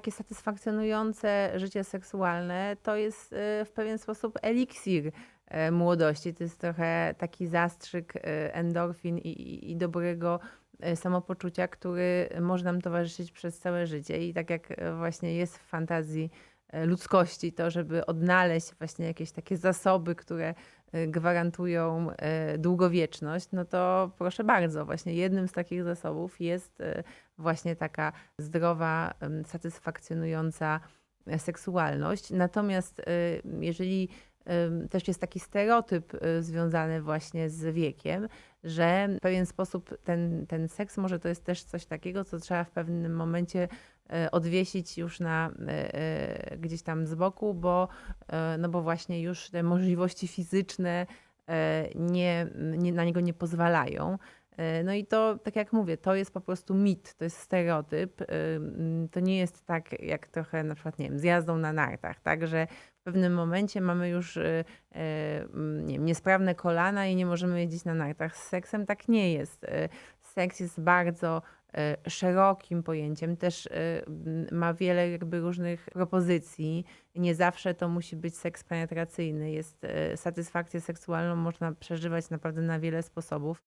Takie satysfakcjonujące życie seksualne to jest y, w pewien sposób eliksir e, młodości. To jest trochę taki zastrzyk e, endorfin i, i, dobrego samopoczucia, który może nam towarzyszyć przez całe życie. I tak jak właśnie jest w fantazji ludzkości, to żeby odnaleźć właśnie jakieś takie zasoby, które e, gwarantują e, długowieczność, no to proszę bardzo, właśnie jednym z takich zasobów jest e, właśnie taka zdrowa, satysfakcjonująca e, seksualność. Natomiast e, jeżeli też jest taki stereotyp e, związany właśnie z wiekiem, że w pewien sposób ten, ten seks może to jest też coś takiego, co trzeba w pewnym momencie e, odwiesić już na e, e, gdzieś tam z boku, bo, no bo właśnie już te możliwości fizyczne nie, nie, na niego nie pozwalają. E, No i to, tak jak mówię, to jest po prostu mit, to jest stereotyp. Ym, To nie jest tak jak trochę na przykład, nie wiem, z jazdą na nartach, tak, że w pewnym momencie mamy już e, mm, nie wiem, niesprawne kolana i nie możemy jeździć na nartach. Z seksem tak nie jest. Seks jest bardzo e, szerokim pojęciem, też e, m, ma wiele jakby różnych propozycji. Nie zawsze to musi być seks penetracyjny. Jest e, satysfakcję seksualną można przeżywać naprawdę na wiele sposobów.